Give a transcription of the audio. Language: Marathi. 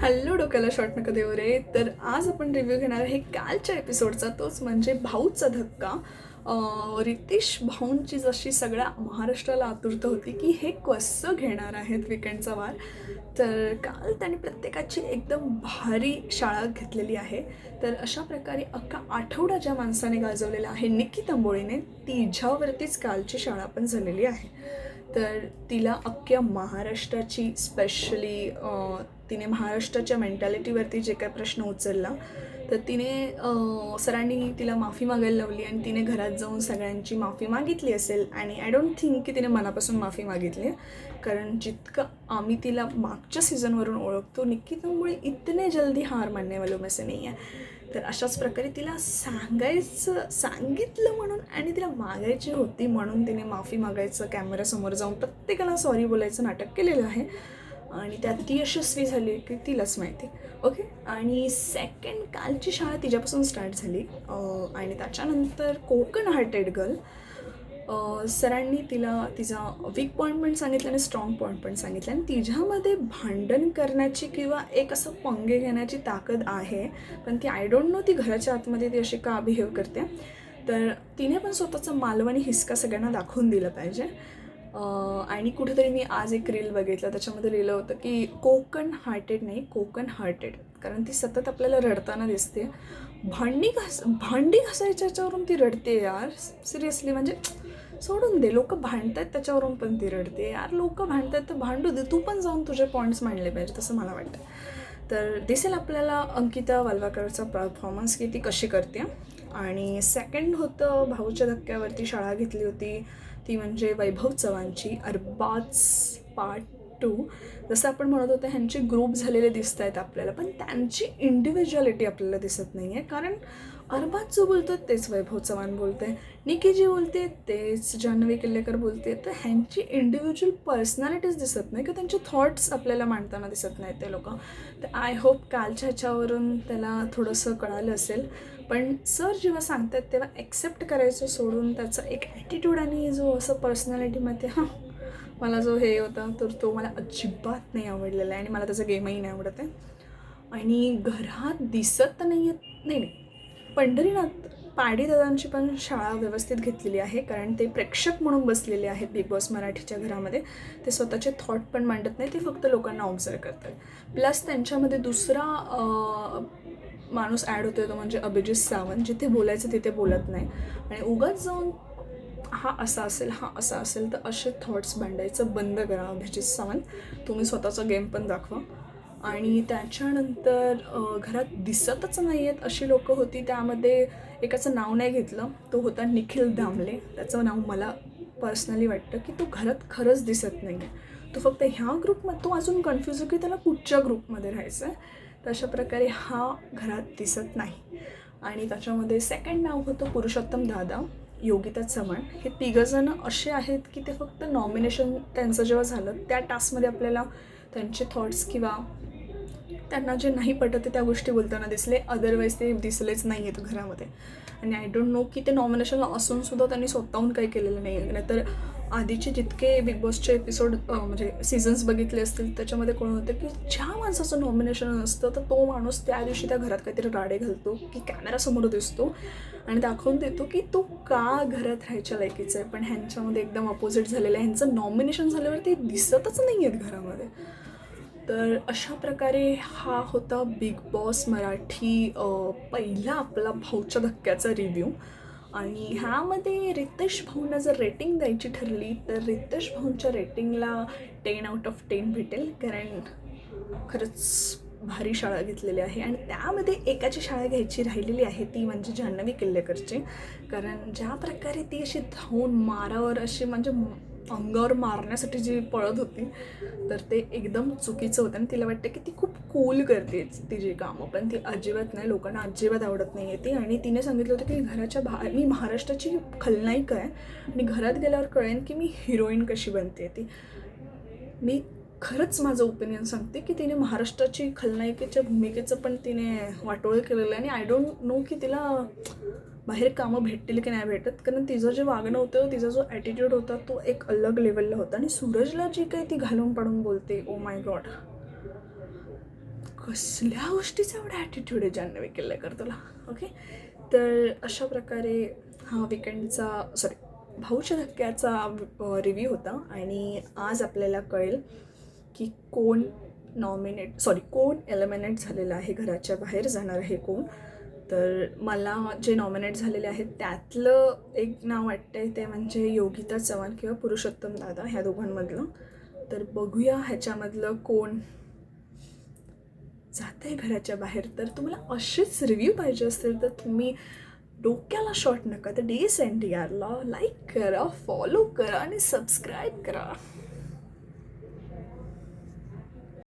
हॅलो डोक्याला शॉर्ट नका देऊ रे. तर आज आपण रिव्ह्यू घेणार आहे कालच्या एपिसोडचा तोच म्हणजे भाऊचा धक्का. रितेश भाऊंची जशी सगळ्या महाराष्ट्राला आतुरता होती की हे कसं घेणार आहेत विकेंडचा वार. तर काल त्यांनी प्रत्येकाची एकदम भारी शाळा घेतलेली आहे. तर अशा प्रकारे अख्खा आठवडा ज्या माणसाने गाजवलेला आहे निकी तंबोळीने तिच्यावरतीच कालची शाळा पण झालेली आहे. तर तिला अख्ख्या महाराष्ट्राची स्पेशली तिने महाराष्ट्राच्या मेंटॅलिटीवरती जे काय प्रश्न उचलला तर तिने सरांनी तिला माफी मागायला लावली आणि तिने घरात जाऊन सगळ्यांची माफी मागितली असेल आणि आय डोंट थिंक की तिने मनापासून माफी मागितली. आहे कारण जितकं आम्ही तिला मागच्या सीझनवरून ओळखतो निक्की त्यामुळे इतने जल्दी हार मानने वालो नाही आहे तर अशाच प्रकारे तिला सांगायचं सांगितलं म्हणून आणि तिला मागायची होती म्हणून तिने माफी मागायचं कॅमेऱ्यासमोर जाऊन प्रत्येकाला सॉरी बोलायचं नाटक केलेलं आहे. आणि त्यात ती यशस्वी झाली की तिलाच माहिती ओके आणि सेकंड कालची शाळा तिच्यापासून स्टार्ट झाली. आणि त्याच्यानंतर कोकण हार्टेड गर्ल सरांनी तिला तिचा वीक पॉईंट पण सांगितलं आणि स्ट्रॉंग पॉईंट पण सांगितलं. आणि तिच्यामध्ये भांडण करण्याची किंवा एक असं पंगे घेण्याची ताकद आहे. पण ती आय डोंट नो ती घराच्या आतमध्ये ती अशी का बिहेव करते. तर तिने पण स्वतःचा मालवणी हिसका सगळ्यांना दाखवून दिलं पाहिजे. आणि कुठेतरी मी आज एक रील बघितलं. त्याच्यामध्ये लिहिलं होतं की कोकण हार्टेड नाही कोकण हार्टेड कारण ती सतत आपल्याला रडताना दिसते. भांडी घास भांडी घासायच्या याच्यावरून ती रडते यार. सिरियसली म्हणजे सोडून दे. लोक आहेत त्याच्यावरून पण ती रडते. यार लोक भांडतात तर भांडू दे. तू पण जाऊन तुझे पॉईंट्स मांडले पाहिजे तसं मला वाटतं. तर दिसेल आपल्याला अंकिता वालवाकरचा परफॉर्मन्स की ती कशी करते. आणि सेकंड होतं भाऊच्या धक्क्यावरती शाळा घेतली होती. ती म्हणजे वैभव चव्हाणची अरबाज पार्ट टू जसं आपण म्हणत होतो ह्यांचे ग्रुप झालेले दिसत आहेत आपल्याला पण त्यांची इंडिव्हिज्युअलिटी आपल्याला दिसत नाही आहे कारण अरबाज जो बोलतो तेच वैभव चव्हाण बोलते निकी जी बोलते तेच जान्हवी किल्लेकर बोलते तर ह्यांची इंडिव्हिज्युअल पर्सनॅलिटीज दिसत नाही किंवा त्यांचे थॉट्स आपल्याला मांडताना दिसत नाहीत ते लोक. तर आय होप कालच्या ह्याच्यावरून त्याला थोडंसं कळालं असेल. पण सर जेव्हा सांगतात तेव्हा ॲक्सेप्ट करायचं सोडून त्याचा एक ॲटिट्यूड आणि जो असं पर्सनॅलिटीमध्ये हां मला जो हे होता तर तो मला अजिबात नाही आवडलेला आहे आणि मला त्याचा गेमही नाही आवडत आहे. आणि घरात दिसत तर नाही आहेत नाही नाही. पंढरीनाथ पाडी दादांची पण शाळा व्यवस्थित घेतलेली आहे कारण ते प्रेक्षक म्हणून बसलेले आहेत बिग बॉस मराठीच्या घरामध्ये. ते स्वतःचे थॉट पण मांडत नाही ते फक्त लोकांना ऑब्झर्व करतात. प्लस त्यांच्यामध्ये दुसरा माणूस ॲड होतो तो म्हणजे अभिजित सावंत. जिथे बोलायचं तिथे बोलत नाही. आणि उगाच जाऊन हा असा असेल हा असा असेल तर असे थॉट्स मांडायचं बंद करा अभिजित सावंत. तुम्ही स्वतःचा गेम पण दाखवा. आणि त्याच्यानंतर घरात दिसतच नाही आहेत अशी लोकं होती. त्यामध्ये एकाचं नाव नाही घेतलं. तो होता निखिल दामले त्याचं नाव मला पर्सनली वाटतं की तो घरात खरंच दिसत नाही आहे तो फक्त ह्या ग्रुपमध्ये तो अजून कन्फ्यूज आहे की त्याला कुठच्या ग्रुपमध्ये राहायचं आहे तर अशा प्रकारे हा घरात दिसत नाही. आणि त्याच्यामध्ये सेकंड नाव होतं पुरुषोत्तम दादा योगिता चव्हाण. हे तिघंजणं असे आहेत की ते फक्त नॉमिनेशन त्यांचं जेव्हा झालं त्या टास्कमध्ये आपल्याला त्यांचे थॉट्स किंवा त्यांना जे नाही पटत ते त्या गोष्टी बोलताना दिसले. अदरवाईज ते दिसलेच नाही आहेत घरामध्ये. आणि आय डोंट नो की ते नॉमिनेशनला असूनसुद्धा त्यांनी स्वतःहून काही केलेलं नाही आहे नाहीतर आधीचे जितके बिग बॉसचे एपिसोड म्हणजे सीझन्स बघितले असतील त्याच्यामध्ये कोण होतं की ज्या माणसाचं नॉमिनेशन असतं तर तो माणूस त्या दिवशी त्या घरात काहीतरी राडे घालतो की कॅमेरासमोर दिसतो आणि दाखवून देतो की तो का घरात राहायच्या लायकीचा आहे. पण ह्यांच्यामध्ये एकदम अपोजिट झालेलं आहे. ह्यांचं नॉमिनेशन झाल्यावर ते दिसतच नाही आहेत घरामध्ये. तर अशा प्रकारे हा होता बिग बॉस मराठी पहिला आपला भाऊच्या धक्क्याचा रिव्ह्यू आणि ह्यामध्ये रितेश भाऊंना जर रेटिंग द्यायची ठरली तर रितेश भाऊंच्या रेटिंगला टेन आउट ऑफ टेन भेटेल. कारण खरंच भारी शाळा घेतलेली आहे. आणि त्यामध्ये एकाची शाळा घ्यायची राहिलेली आहे ती म्हणजे जान्हवी किल्लेकरची. कारण ज्या प्रकारे ती अशी धावून मारावर अशी म्हणजे अंगावर मारण्यासाठी जी पळत होती तर ते एकदम चुकीचं होतं आणि तिला वाटतं की ती खूप कूल करते तिची कामं. पण ती अजिबात नाही लोकांना अजिबात आवडत नाही आहे ती. आणि तिने सांगितलं होतं की घराच्या भा मी महाराष्ट्राची खलनायिका आहे आणि घरात गेल्यावर कळेन की मी हिरोईन कशी बनते ती. मी खरंच माझं ओपिनियन सांगते की तिने महाराष्ट्राची खलनायिकेच्या भूमिकेचं पण तिने वाटोळ केलेलं आहे आणि आय डोंट नो की तिला बाहेर कामं भेटतील की नाही भेटत? कारण तिचं जे वागणं होतं तिचा जो ॲटिट्यूड होता तो एक अलग लेवलला होता. आणि सूरजला जी काही ती घालून पडून बोलते ओ माय गॉड कसल्या गोष्टीचा एवढा ॲटिट्यूड आहे जान्हवी किल्लेकर तुला? ओके तर अशा प्रकारे हा विकेंडचा सॉरी भाऊच्या धक्क्याचा रिव्ह्यू होता. आणि आज आपल्याला कळेल की कोण नॉमिनेट सॉरी कोण एलिमिनेट झालेलं आहे घराच्या बाहेर जाणार आहे कोण? तर मला जे नॉमिनेट झालेले आहेत त्यातलं एक नाव वाटतंय ते म्हणजे योगिता चव्हाण किंवा पुरुषोत्तम दादा ह्या दोघांमधलं. तर बघूया ह्याच्यामधलं कोण जात आहे घराच्या बाहेर. तर तुम्हाला असेच रिव्ह्यू पाहिजे असतील तर तुम्ही डोक्याला शॉट नका. तर डी एस एन टी आरला लाईक करा फॉलो करा आणि सबस्क्राईब करा.